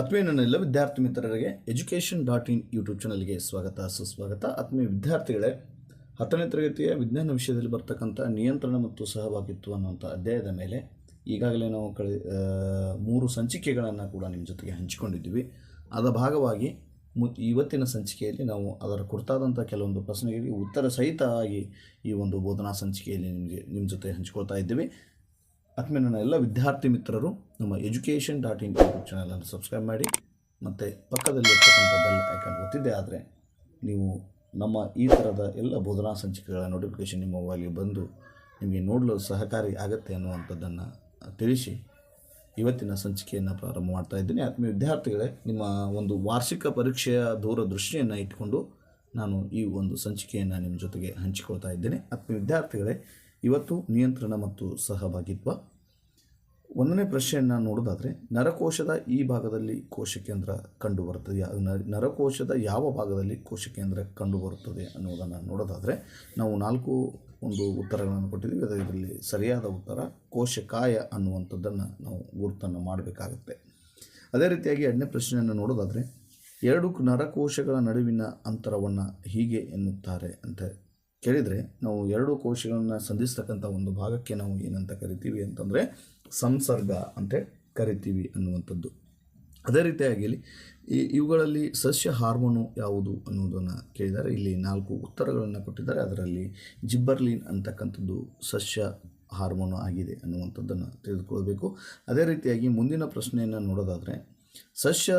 ಆತ್ಮೀಯ ನನ್ನ ಎಲ್ಲ ವಿದ್ಯಾರ್ಥಿ ಮಿತ್ರರಿಗೆ ಎಜುಕೇಷನ್ ಡಾಟ್ ಇನ್ ಯೂಟ್ಯೂಬ್ ಚಾನಲ್ಗೆ ಸ್ವಾಗತ, ಸುಸ್ವಾಗತ. ಆತ್ಮೀಯ ವಿದ್ಯಾರ್ಥಿಗಳೇ, ಹತ್ತನೇ ತರಗತಿಯ ವಿಜ್ಞಾನ ವಿಷಯದಲ್ಲಿ ಬರ್ತಕ್ಕಂಥ ನಿಯಂತ್ರಣ ಮತ್ತು ಸಹಭಾಗಿತ್ವ ಅನ್ನುವಂಥ ಅಧ್ಯಾಯದ ಮೇಲೆ ಈಗಾಗಲೇ ನಾವು ಕಳೆ ಮೂರು ಸಂಚಿಕೆಗಳನ್ನು ಕೂಡ ನಿಮ್ಮ ಜೊತೆಗೆ ಹಂಚಿಕೊಂಡಿದ್ದೀವಿ. ಅದರ ಭಾಗವಾಗಿ ಮು, ಇವತ್ತಿನ ಸಂಚಿಕೆಯಲ್ಲಿ ನಾವು ಅದರ ಕುರಿತಾದಂಥ ಕೆಲವೊಂದು ಪ್ರಶ್ನೆಗಳಿಗೆ ಉತ್ತರ ಸಹಿತವಾಗಿ ಈ ಒಂದು ಬೋಧನಾ ಸಂಚಿಕೆಯಲ್ಲಿ ನಿಮಗೆ ನಿಮ್ಮ ಜೊತೆ ಹಂಚಿಕೊಳ್ತಾ ಇದ್ದೀವಿ. ಆತ್ಮೀಯ ನನ್ನ ಎಲ್ಲ ವಿದ್ಯಾರ್ಥಿ ಮಿತ್ರರು ನಮ್ಮ ಎಜುಕೇಷನ್ ಡಾಟ್ ಇನ್ ಯೂಟ್ಯೂಬ್ ಚಾನಲನ್ನು ಸಬ್ಸ್ಕ್ರೈಬ್ ಮಾಡಿ, ಮತ್ತು ಪಕ್ಕದಲ್ಲಿರ್ತಕ್ಕಂಥ ಬೆಲ್ ಐಕಾನ್ ಗೊತ್ತಿದ್ದೇ ಆದರೆ ನೀವು ನಮ್ಮ ಈ ಥರದ ಎಲ್ಲ ಬೋಧನಾ ಸಂಚಿಕೆಗಳ ನೋಟಿಫಿಕೇಷನ್ ನಿಮ್ಮ ಮೊಬೈಲಿಗೆ ಬಂದು ನಿಮಗೆ ನೋಡಲು ಸಹಕಾರಿ ಆಗುತ್ತೆ ಅನ್ನುವಂಥದ್ದನ್ನು ತಿಳಿಸಿ ಇವತ್ತಿನ ಸಂಚಿಕೆಯನ್ನು ಪ್ರಾರಂಭ ಮಾಡ್ತಾ ಇದ್ದೀನಿ. ಆತ್ಮೀಯ ವಿದ್ಯಾರ್ಥಿಗಳೇ, ನಿಮ್ಮ ಒಂದು ವಾರ್ಷಿಕ ಪರೀಕ್ಷೆಯ ದೂರದೃಷ್ಟಿಯನ್ನು ಇಟ್ಕೊಂಡು ನಾನು ಈ ಒಂದು ಸಂಚಿಕೆಯನ್ನು ನಿಮ್ಮ ಜೊತೆಗೆ ಹಂಚಿಕೊಳ್ತಾ ಇದ್ದೇನೆ. ಆತ್ಮೀಯ ವಿದ್ಯಾರ್ಥಿಗಳೇ ಇವತ್ತು ನಿಯಂತ್ರಣ ಮತ್ತು ಸಹಭಾಗಿತ್ವ. ಒಂದನೇ ಪ್ರಶ್ನೆಯನ್ನು ನೋಡೋದಾದರೆ, ನರಕೋಶದ ಈ ಭಾಗದಲ್ಲಿ ಕೋಶಕೇಂದ್ರ ಕಂಡುಬರುತ್ತದೆ. ಯಾ- ನ- ನರಕೋಶದ ಯಾವ ಭಾಗದಲ್ಲಿ ಕೋಶಕೇಂದ್ರ ಕಂಡುಬರುತ್ತದೆ ಅನ್ನೋದನ್ನು ನೋಡೋದಾದರೆ, ನಾವು ನಾಲ್ಕು ಒಂದು ಉತ್ತರಗಳನ್ನು ಕೊಟ್ಟಿದ್ದೀವಿ. ಅದರಲ್ಲಿ ಸರಿಯಾದ ಉತ್ತರ, ಕೋಶಕಾಯ ಅನ್ನುವಂಥದ್ದನ್ನು ನಾವು ಗುರುತನ್ನು ಮಾಡಬೇಕಾಗುತ್ತೆ. ಅದೇ ರೀತಿಯಾಗಿ ಎರಡನೇ ಪ್ರಶ್ನೆಯನ್ನು ನೋಡೋದಾದರೆ, ಎರಡು ನರಕೋಶಗಳ ನಡುವಿನ ಅಂತರವನ್ನು ಹೀಗೆ ಎನ್ನುತ್ತಾರೆ ಅಂತ ಕೇಳಿದರೆ ನಾವು ಎರಡು ಕೋಶಗಳನ್ನು ಸಂಧಿಸ್ತಕ್ಕಂಥ ಒಂದು ಭಾಗಕ್ಕೆ ನಾವು ಏನಂತ ಕರಿತೀವಿ ಅಂತಂದರೆ ಸಂಸರ್ಗ ಅಂತ ಕರಿತೀವಿ ಅನ್ನುವಂಥದ್ದು. ಅದೇ ರೀತಿಯಾಗಿ ಇಲ್ಲಿ ಈ ಇವುಗಳಲ್ಲಿ ಸಸ್ಯ ಹಾರ್ಮೋನು ಯಾವುದು ಅನ್ನೋದನ್ನು ಕೇಳಿದ್ದಾರೆ ಇಲ್ಲಿ ನಾಲ್ಕು ಉತ್ತರಗಳನ್ನು ಕೊಟ್ಟಿದ್ದಾರೆ. ಅದರಲ್ಲಿ ಜಿಬ್ಬರ್ಲಿನ್ ಅಂತಕ್ಕಂಥದ್ದು ಸಸ್ಯ ಹಾರ್ಮೋನು ಆಗಿದೆ ಅನ್ನುವಂಥದ್ದನ್ನು ತಿಳಿದುಕೊಳ್ಬೇಕು ಅದೇ ರೀತಿಯಾಗಿ ಮುಂದಿನ ಪ್ರಶ್ನೆಯನ್ನು ನೋಡೋದಾದರೆ ಸಸ್ಯ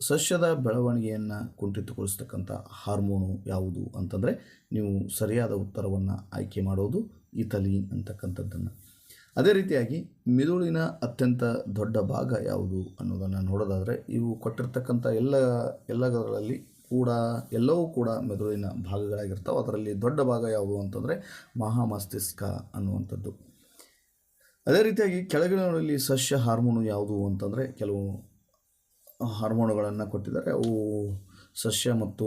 ಸಸ್ಯದ ಬೆಳವಣಿಗೆಯನ್ನು ಕುಂಠಿತಗೊಳಿಸ್ತಕ್ಕಂಥ ಹಾರ್ಮೋನು ಯಾವುದು ಅಂತಂದರೆ ನೀವು ಸರಿಯಾದ ಉತ್ತರವನ್ನು ಆಯ್ಕೆ ಮಾಡೋದು ಇಥಲೀನ್ ಅಂತಕ್ಕಂಥದ್ದನ್ನು. ಅದೇ ರೀತಿಯಾಗಿ ಮಿದುಳಿನ ಅತ್ಯಂತ ದೊಡ್ಡ ಭಾಗ ಯಾವುದು ಅನ್ನೋದನ್ನು ನೋಡೋದಾದರೆ ಇವು ಕೊಟ್ಟಿರ್ತಕ್ಕಂಥ ಎಲ್ಲ ಎಲ್ಲಗಳಲ್ಲಿ ಕೂಡ ಎಲ್ಲವೂ ಕೂಡ ಮೆದುಳಿನ ಭಾಗಗಳಾಗಿರ್ತಾವೆ. ಅದರಲ್ಲಿ ದೊಡ್ಡ ಭಾಗ ಯಾವುದು ಅಂತಂದರೆ ಮಹಾಮಸ್ತಿಷ್ಕ ಅನ್ನುವಂಥದ್ದು. ಅದೇ ರೀತಿಯಾಗಿ ಕೆಳಗಿನಲ್ಲಿ ಸಸ್ಯ ಹಾರ್ಮೋನು ಯಾವುದು ಅಂತಂದರೆ ಕೆಲವು ಹಾರ್ಮೋನುಗಳನ್ನು ಕೊಟ್ಟಿದ್ದಾರೆ. ಅವು ಸಸ್ಯ ಮತ್ತು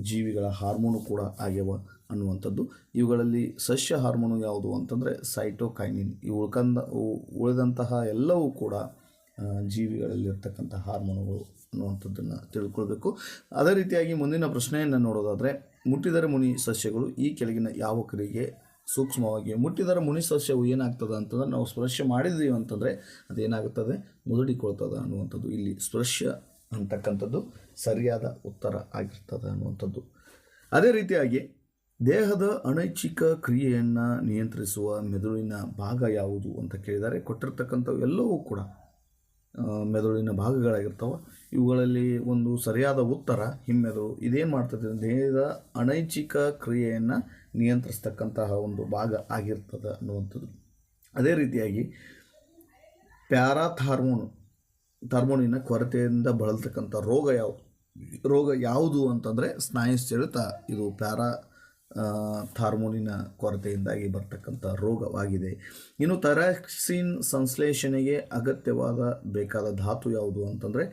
ಜೀವಿಗಳ ಹಾರ್ಮೋನು ಕೂಡ ಆಗ್ಯವ ಅನ್ನುವಂಥದ್ದು. ಇವುಗಳಲ್ಲಿ ಸಸ್ಯ ಹಾರ್ಮೋನು ಯಾವುದು ಅಂತಂದರೆ ಸೈಟೋಕೈನಿನ್. ಇವು ಉಳ್ಕಂದ ಉಳಿದಂತಹ ಎಲ್ಲವೂ ಕೂಡ ಜೀವಿಗಳಲ್ಲಿರ್ತಕ್ಕಂಥ ಹಾರ್ಮೋನುಗಳು ಅನ್ನುವಂಥದ್ದನ್ನು ತಿಳ್ಕೊಳ್ಬೇಕು. ಅದೇ ರೀತಿಯಾಗಿ ಮುಂದಿನ ಪ್ರಶ್ನೆಯನ್ನು ನೋಡೋದಾದರೆ, ಮುಟ್ಟಿದರೆ ಮುನಿ ಸಸ್ಯಗಳು ಈ ಕೆಳಗಿನ ಯಾವ ಕ್ರಿಯೆಗೆ ಸೂಕ್ಷ್ಮವಾಗಿ ಮುಟ್ಟಿದರೆ ಮುನಿ ಸಸ್ಯವು ಏನಾಗ್ತದೆ ಅಂತಂದ್ರೆ ನಾವು ಸ್ಪರ್ಶ ಮಾಡಿದ್ದೀವಿ ಅಂತಂದರೆ ಅದೇನಾಗುತ್ತದೆ? ಮುದುಡಿಕೊಳ್ತದೆ ಅನ್ನುವಂಥದ್ದು. ಇಲ್ಲಿ ಸ್ಪರ್ಶ ಅಂತಕ್ಕಂಥದ್ದು ಸರಿಯಾದ ಉತ್ತರ ಆಗಿರ್ತದೆ ಅನ್ನುವಂಥದ್ದು. ಅದೇ ರೀತಿಯಾಗಿ ದೇಹದ ಅನೈಚ್ಛಿಕ ಕ್ರಿಯೆಯನ್ನು ನಿಯಂತ್ರಿಸುವ ಮೆದುಳಿನ ಭಾಗ ಯಾವುದು ಅಂತ ಕೇಳಿದರೆ ಕೊಟ್ಟಿರ್ತಕ್ಕಂಥವು ಎಲ್ಲವೂ ಕೂಡ ಮೆದುಳಿನ ಭಾಗಗಳಾಗಿರ್ತವೆ. ಇವುಗಳಲ್ಲಿ ಒಂದು ಸರಿಯಾದ ಉತ್ತರ ಹಿಮ್ಮೆದು. ಇದೇನು ಮಾಡ್ತದೆ. ದೇಹದ ಅನೈಚ್ಛಿಕ ಕ್ರಿಯೆಯನ್ನು ನಿಯಂತ್ರಿಸ್ತಕ್ಕಂತಹ ಒಂದು ಭಾಗ ಆಗಿರ್ತದೆ ಅನ್ನುವಂಥದ್ದು. ಅದೇ ರೀತಿಯಾಗಿ ಪ್ಯಾರಾಥಾರ್ಮೋನ್, ಥಾರ್ಮೋನಿನ ಕೊರತೆಯಿಂದ ಬಳಲ್ತಕ್ಕಂಥ ರೋಗ ಯಾವುದು ರೋಗ ಯಾವುದು ಅಂತಂದರೆ ಸ್ನಾಯು ಸೆಳೆತ ಇದು ಪ್ಯಾರಾ ಥಾರ್ಮೋನಿನ ಕೊರತೆಯಿಂದಾಗಿ ಬರ್ತಕ್ಕಂಥ ರೋಗವಾಗಿದೆ. ಇನ್ನು ಥರಾಕ್ಸಿನ್ ಸಂಶ್ಲೇಷಣೆಗೆ ಅಗತ್ಯವಾದ ಬೇಕಾದ ಧಾತು ಯಾವುದು ಅಂತಂದರೆ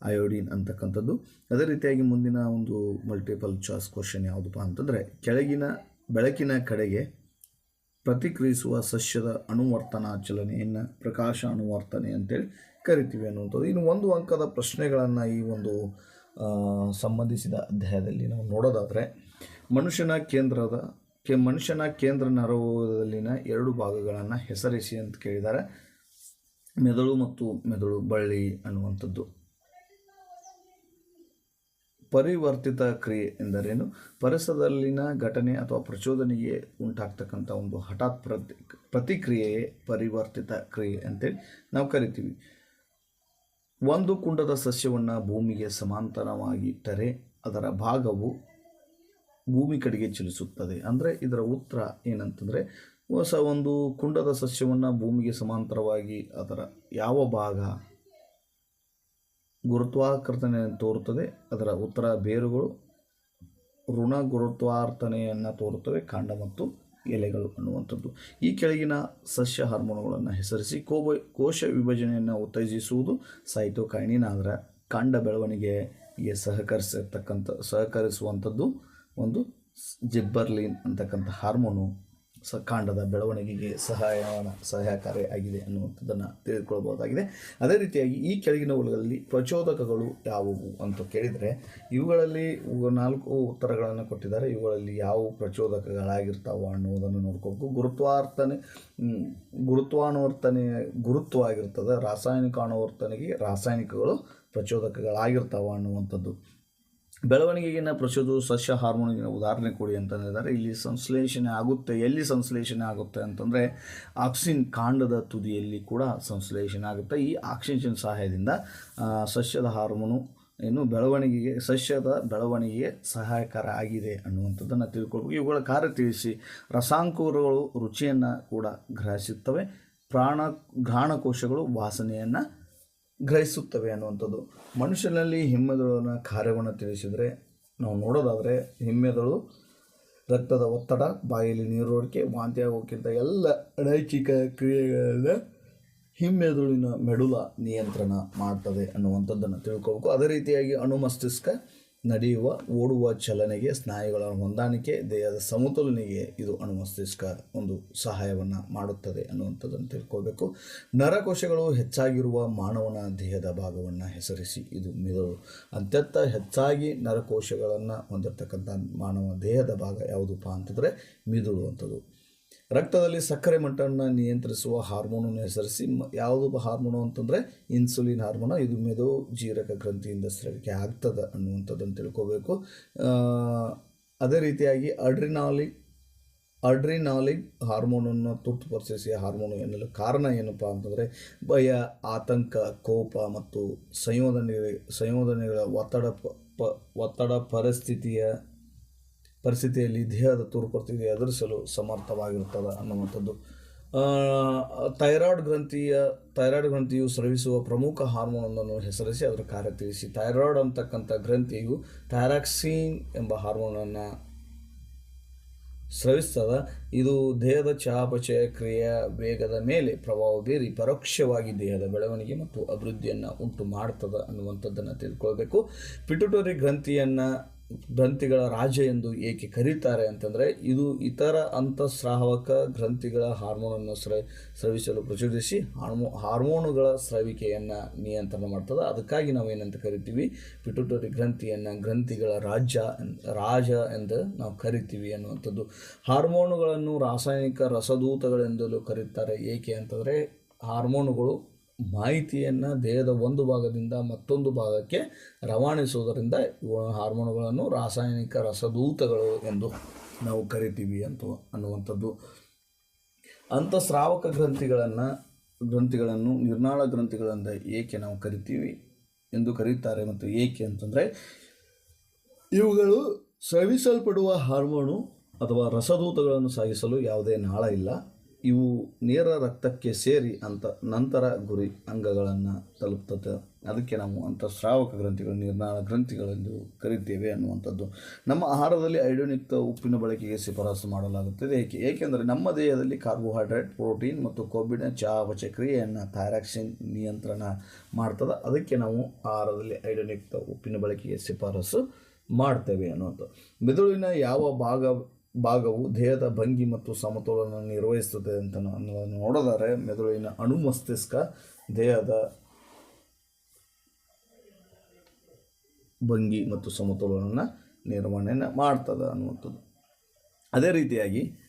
ಅಯೋಡಿನ್ ಅಂತಕ್ಕಂಥದ್ದು. ಅದೇ ರೀತಿಯಾಗಿ ಮುಂದಿನ ಒಂದು ಮಲ್ಟಿಪಲ್ ಚಾಯ್ಸ್ ಕ್ವಶನ್ ಯಾವುದಪ್ಪ ಅಂತಂದರೆ, ಕೆಳಗಿನ ಬೆಳಕಿನ ಕಡೆಗೆ ಪ್ರತಿಕ್ರಿಯಿಸುವ ಸಸ್ಯದ ಅಣುವರ್ತನ ಚಲನೆಯನ್ನು ಪ್ರಕಾಶ ಅನುವರ್ತನೆ ಅಂತೇಳಿ ಕರಿತೀವಿ ಅನ್ನುವಂಥದ್ದು. ಇನ್ನು ಒಂದು ಅಂಕದ ಪ್ರಶ್ನೆಗಳನ್ನು ಈ ಒಂದು ಸಂಬಂಧಿಸಿದ ಅಧ್ಯಾಯದಲ್ಲಿ ನಾವು ನೋಡೋದಾದರೆ ಮನುಷ್ಯನ ಕೇಂದ್ರದ ಕೆ ಮನುಷ್ಯನ ಕೇಂದ್ರ ನರವದಲ್ಲಿನ ಎರಡು ಭಾಗಗಳನ್ನು ಹೆಸರಿಸಿ ಅಂತ ಕೇಳಿದ್ದಾರೆ. ಮೆದುಳು ಮತ್ತು ಮೆದುಳು ಬಳ್ಳಿ ಅನ್ನುವಂಥದ್ದು. ಪರಿವರ್ತಿತ ಕ್ರಿಯೆ ಎಂದರೇನು? ಪರಿಸರದಲ್ಲಿನ ಘಟನೆ ಅಥವಾ ಪ್ರಚೋದನೆಗೆ ಉಂಟಾಗ್ತಕ್ಕಂಥ ಒಂದು ಹಠಾತ್ ಪ್ರತಿ ಪ್ರತಿಕ್ರಿಯೆಯೇ ಪರಿವರ್ತಿತ ಕ್ರಿಯೆ ಅಂತೇಳಿ ನಾವು ಕರಿತೀವಿ. ಒಂದು ಕುಂಡದ ಸಸ್ಯವನ್ನು ಭೂಮಿಗೆ ಸಮಾಂತರವಾಗಿ ಇಟ್ಟರೆ ಅದರ ಭಾಗವು ಭೂಮಿ ಕಡೆಗೆ ಚಲಿಸುತ್ತದೆ. ಅಂದರೆ ಇದರ ಉತ್ತರ ಏನಂತಂದರೆ, ಹೊಸ ಒಂದು ಕುಂಡದ ಸಸ್ಯವನ್ನು ಭೂಮಿಗೆ ಸಮಾಂತರವಾಗಿ ಅದರ ಯಾವ ಭಾಗ ಗುರುತ್ವಾಕರ್ತನೆ ತೋರುತ್ತದೆ, ಅದರ ಉತ್ತರ ಬೇರುಗಳು ಋಣ ಗುರುತ್ವಾರ್ಥನೆಯನ್ನು ತೋರುತ್ತವೆ, ಕಾಂಡ ಮತ್ತು ಎಲೆಗಳು ಅನ್ನುವಂಥದ್ದು. ಈ ಕೆಳಗಿನ ಸಸ್ಯ ಹಾರ್ಮೋನುಗಳನ್ನು ಹೆಸರಿಸಿ ಕೋಬ, ಕೋಶ ವಿಭಜನೆಯನ್ನು ಉತ್ತೇಜಿಸುವುದು ಸೈಟೋಕೈನಿನ್, ಅದರ ಕಾಂಡ ಬೆಳವಣಿಗೆಗೆ ಸಹಕರಿಸಿರ್ತಕ್ಕಂಥ ಸಹಕರಿಸುವಂಥದ್ದು. ಒಂದು ಜಿಬ್ಬರ್ಲಿನ್ ಅಂತಕ್ಕಂಥ ಹಾರ್ಮೋನು ಸ ಕಾಂಡದ ಬೆಳವಣಿಗೆಗೆ ಸಹಾಯ ಸಹಾಯಕಾರಿ ಆಗಿದೆ ಅನ್ನುವಂಥದ್ದನ್ನು ತಿಳಿದುಕೊಳ್ಬಹುದಾಗಿದೆ. ಅದೇ ರೀತಿಯಾಗಿ ಈ ಕೆಳಗಿನವುಗಳಲ್ಲಿ ಪ್ರಚೋದಕಗಳು ಯಾವುವು ಅಂತ ಕೇಳಿದರೆ, ಇವುಗಳಲ್ಲಿ ನಾಲ್ಕು ಉತ್ತರಗಳನ್ನು ಕೊಟ್ಟಿದ್ದಾರೆ. ಇವುಗಳಲ್ಲಿ ಯಾವ ಪ್ರಚೋದಕಗಳಾಗಿರ್ತಾವ ಅನ್ನುವುದನ್ನು ನೋಡ್ಕೋಬೇಕು. ಗುರುತ್ವಾರ್ತನೆ ಗುರುತ್ವಾನುವರ್ತನೆ ಗುರುತ್ವ ಆಗಿರ್ತದೆ. ರಾಸಾಯನಿಕ ಅನುವರ್ತನೆಗೆ ರಾಸಾಯನಿಕಗಳು ಪ್ರಚೋದಕಗಳಾಗಿರ್ತಾವ ಅನ್ನುವಂಥದ್ದು. ಬೆಳವಣಿಗೆಗಿನ ಪ್ರಚೋದು ಸಸ್ಯ ಹಾರ್ಮೋನಿಗಿನ ಉದಾಹರಣೆ ಕೊಡಿ ಅಂತ ಹೇಳಿದ್ದಾರೆ. ಇಲ್ಲಿ ಸಂಶ್ಲೇಷಣೆ ಆಗುತ್ತೆ. ಎಲ್ಲಿ ಸಂಶ್ಲೇಷಣೆ ಆಗುತ್ತೆ ಅಂತಂದರೆ ಆಕ್ಸಿನ್ ಕಾಂಡದ ತುದಿಯಲ್ಲಿ ಕೂಡ ಸಂಶ್ಲೇಷಣೆ ಆಗುತ್ತೆ. ಈ ಆಕ್ಸಿಜನ್ ಸಹಾಯದಿಂದ ಸಸ್ಯದ ಹಾರ್ಮೋನು ಏನು ಬೆಳವಣಿಗೆಗೆ, ಸಸ್ಯದ ಬೆಳವಣಿಗೆಗೆ ಸಹಾಯಕರ ಆಗಿದೆ ಅನ್ನುವಂಥದ್ದನ್ನು ತಿಳ್ಕೊಳ್ಬೇಕು. ಇವುಗಳ ಕಾರ್ಯ ತಿಳಿಸಿ ರಸಾಂಕುರಗಳು ರುಚಿಯನ್ನು ಕೂಡ ಗ್ರಹಿಸುತ್ತವೆ. ಪ್ರಾಣ ಘ್ರಾಣಕೋಶಗಳು ವಾಸನೆಯನ್ನು ಗ್ರಹಿಸುತ್ತವೆ ಅನ್ನುವಂಥದ್ದು. ಮನುಷ್ಯನಲ್ಲಿ ಹಿಮ್ಮೆದುಳಿನ ಕಾರ್ಯವನ್ನು ತಿಳಿಸಿದರೆ, ನಾವು ನೋಡೋದಾದರೆ ಹಿಮ್ಮೆದುಳು, ರಕ್ತದ ಒತ್ತಡ, ಬಾಯಲ್ಲಿ ನೀರೋಡಿಕೆ ವಾಂತಿ ಆಗೋಕ್ಕಿಂತ ಎಲ್ಲ ಅನೈಚ್ಛಿಕ ಕ್ರಿಯೆಗಳನ್ನು ಹಿಮ್ಮೆದುಳಿನ ಮೆಡುಲ ನಿಯಂತ್ರಣ ಮಾಡ್ತದೆ ಅನ್ನುವಂಥದ್ದನ್ನು ತಿಳ್ಕೋಬೇಕು. ಅದೇ ರೀತಿಯಾಗಿ ಅಣುಮಸ್ತಿಷ್ಕ ನಡೆಯುವ, ಓಡುವ ಚಲನೆಗೆ, ಸ್ನಾಯುಗಳ ಹೊಂದಾಣಿಕೆ, ದೇಹದ ಸಮತೋಲನೆಗೆ ಇದು ಅಣುಮಸ್ತಿಷ್ಕ ಒಂದು ಸಹಾಯವನ್ನು ಮಾಡುತ್ತದೆ ಅನ್ನುವಂಥದ್ದನ್ನು ತಿಳ್ಕೊಳ್ಬೇಕು. ನರಕೋಶಗಳು ಹೆಚ್ಚಾಗಿರುವ ಮಾನವನ ದೇಹದ ಭಾಗವನ್ನು ಹೆಸರಿಸಿ ಇದು ಮಿದುಳು ಅತ್ಯಂತ ಹೆಚ್ಚಾಗಿ ನರಕೋಶಗಳನ್ನು ಹೊಂದಿರತಕ್ಕಂಥ ಮಾನವ ದೇಹದ ಭಾಗ ಯಾವುದಪ್ಪ ಅಂತಂದರೆ ಮಿದುಳು ಅಂಥದ್ದು. ರಕ್ತದಲ್ಲಿ ಸಕ್ಕರೆ ಮಟ್ಟವನ್ನು ನಿಯಂತ್ರಿಸುವ ಹಾರ್ಮೋನನ್ನು ಹೆಸರಿಸಿ ಯಾವುದು ಹಾರ್ಮೋನು ಅಂತಂದರೆ ಇನ್ಸುಲಿನ್ ಹಾರ್ಮೋನ. ಇದು ಮೆದು ಜೀರಕ ಗ್ರಂಥಿಯಿಂದ ಸ್ರವಿಕೆ ಆಗ್ತದೆ ಅನ್ನುವಂಥದ್ದನ್ನು ತಿಳ್ಕೋಬೇಕು. ಅದೇ ರೀತಿಯಾಗಿ ಅಡ್ರಿನಾಲಿಕ್ ಅಡ್ರಿನಾಲಿಕ್ ಹಾರ್ಮೋನನ್ನು ತುರ್ತುಪಡಿಸಿ ಹಾರ್ಮೋನು ಎನ್ನಲು ಕಾರಣ ಏನಪ್ಪ ಅಂತಂದರೆ, ಭಯ, ಆತಂಕ, ಕೋಪ ಮತ್ತು ಸಂಯೋಧನೆ ಸಂಯೋಧನೆಗಳ ಒತ್ತಡ ಪ- ಒತ್ತಡ ಪರಿಸ್ಥಿತಿಯ ಪರಿಸ್ಥಿತಿಯಲ್ಲಿ ದೇಹದ ತುರುಪರಿಸ್ಥಿತಿ ಎದುರಿಸಲು ಸಮರ್ಥವಾಗಿರುತ್ತದೆ ಅನ್ನುವಂಥದ್ದು. ಥೈರಾಯ್ಡ್ ಗ್ರಂಥಿಯ, ಥೈರಾಯ್ಡ್ ಗ್ರಂಥಿಯು ಸ್ರವಿಸುವ ಪ್ರಮುಖ ಹಾರ್ಮೋನನ್ನು ಹೆಸರಿಸಿ ಅದರ ಕಾರ್ಯ ತಿಳಿಸಿ. ಥೈರಾಯ್ಡ್ ಅಂತಕ್ಕಂಥ ಗ್ರಂಥಿಯು ಥೈರಾಕ್ಸಿನ್ ಎಂಬ ಹಾರ್ಮೋನನ್ನು ಸ್ರವಿಸ್ತದ. ಇದು ದೇಹದ ಚಯಾಪಚಯ ಕ್ರಿಯೆಯ ವೇಗದ ಮೇಲೆ ಪ್ರಭಾವ ಬೀರಿ ಪರೋಕ್ಷವಾಗಿ ದೇಹದ ಬೆಳವಣಿಗೆ ಮತ್ತು ಅಭಿವೃದ್ಧಿಯನ್ನು ಉಂಟು ಮಾಡ್ತದೆ ಅನ್ನುವಂಥದ್ದನ್ನು ತಿಳ್ಕೊಳ್ಬೇಕು ಪಿಟುಟೋರಿ ಗ್ರಂಥಿಯನ್ನು ಗ್ರಂಥಿಗಳ ರಾಜ ಎಂದು ಏಕೆ ಕರೀತಾರೆ ಅಂತಂದರೆ, ಇದು ಇತರ ಅಂತಸ್ರಾವಕ ಗ್ರಂಥಿಗಳ ಹಾರ್ಮೋನನ್ನು ಸ್ರ, ಸ್ರವಿಸಲು ಪ್ರಚೋದಿಸಿ ಹಾರ್ಮೋ, ಹಾರ್ಮೋನುಗಳ ಸ್ರವಿಕೆಯನ್ನು ನಿಯಂತ್ರಣ ಮಾಡ್ತದೆ. ಅದಕ್ಕಾಗಿ ನಾವು ಏನಂತ ಕರಿತೀವಿ? ಪಿಟುಟರಿ ಗ್ರಂಥಿಯನ್ನು ಗ್ರಂಥಿಗಳ ರಾಜ್ಯ ರಾಜ ಎಂದು ನಾವು ಕರಿತೀವಿ ಅನ್ನುವಂಥದ್ದು. ಹಾರ್ಮೋನುಗಳನ್ನು ರಾಸಾಯನಿಕ ರಸದೂತಗಳೆಂದಲೂ ಕರೀತಾರೆ. ಏಕೆ ಅಂತಂದರೆ, ಹಾರ್ಮೋನುಗಳು ಮಾಹಿತಿಯನ್ನು ದೇಹದ ಒಂದು ಭಾಗದಿಂದ ಮತ್ತೊಂದು ಭಾಗಕ್ಕೆ ರವಾನಿಸುವುದರಿಂದ ಹಾರ್ಮೋನುಗಳನ್ನು ರಾಸಾಯನಿಕ ರಸದೂತಗಳು ಎಂದು ನಾವು ಕರಿತೀವಿ ಅಂತ ಅನ್ನುವಂಥದ್ದು. ಅಂಥ ಸ್ರಾವಕ ಗ್ರಂಥಿಗಳನ್ನು ಗ್ರಂಥಿಗಳನ್ನು, ನಿರ್ನಾಳ ಗ್ರಂಥಿಗಳಿಂದ ಏಕೆ ನಾವು ಕರಿತೀವಿ ಎಂದು ಕರೀತಾರೆ ಮತ್ತು ಏಕೆ ಅಂತಂದರೆ ಇವುಗಳು ಸ್ರವಿಸಲ್ಪಡುವ ಹಾರ್ಮೋನು ಅಥವಾ ರಸದೂತಗಳನ್ನು ಸಾಗಿಸಲು ಯಾವುದೇ ನಾಳ ಇಲ್ಲ. ಇವು ನೇರ ರಕ್ತಕ್ಕೆ ಸೇರಿ ಅಂತ ನಂತರ ಗುರಿ ಅಂಗಗಳನ್ನು ತಲುಪ್ತದೆ ಅದಕ್ಕೆ ನಾವು ಅಂತಃಸ್ರಾವಕ ಗ್ರಂಥಿಗಳು, ನಿರ್ನಾಳ ಗ್ರಂಥಿಗಳೆಂದು ಕರಿತೇವೆ ಅನ್ನುವಂಥದ್ದು. ನಮ್ಮ ಆಹಾರದಲ್ಲಿ ಐಡೋನಿಕ್ತ ಉಪ್ಪಿನ ಬಳಕೆಗೆ ಶಿಫಾರಸು ಮಾಡಲಾಗುತ್ತದೆ. ಏಕೆ? ಏಕೆಂದರೆ ನಮ್ಮ ದೇಹದಲ್ಲಿ ಕಾರ್ಬೋಹೈಡ್ರೇಟ್, ಪ್ರೋಟೀನ್ ಮತ್ತು ಕೊಬ್ಬಿನ ಚಯಾಪಚಯ ಕ್ರಿಯೆಯನ್ನು ಥೈರಾಕ್ಸಿನ್ ನಿಯಂತ್ರಣ ಮಾಡ್ತದೆ. ಅದಕ್ಕೆ ನಾವು ಆಹಾರದಲ್ಲಿ ಐಡೋನಿಕ್ತ ಉಪ್ಪಿನ ಬಳಕೆಗೆ ಶಿಫಾರಸು ಮಾಡ್ತೇವೆ ಅನ್ನುವಂಥದ್ದು. ಮೆದುಳಿನ ಯಾವ ಭಾಗ ಭಾಗವು ದೇಹದ ಭಂಗಿ ಮತ್ತು ಸಮತೋಲನ ನಿರ್ವಹಿಸುತ್ತದೆ ಅಂತ ನಾವು ನೋಡಿದರೆ ಮೆದುಳಿನ ಅಣು ಮಸ್ತಿಷ್ಕ ದೇಹದ ಭಂಗಿ ಮತ್ತು ಸಮತೋಲನ ನಿರ್ವಹಣೆಯನ್ನು ಮಾಡ್ತದೆ ಅನ್ನುವಂಥದ್ದು. ಅದೇ ರೀತಿಯಾಗಿ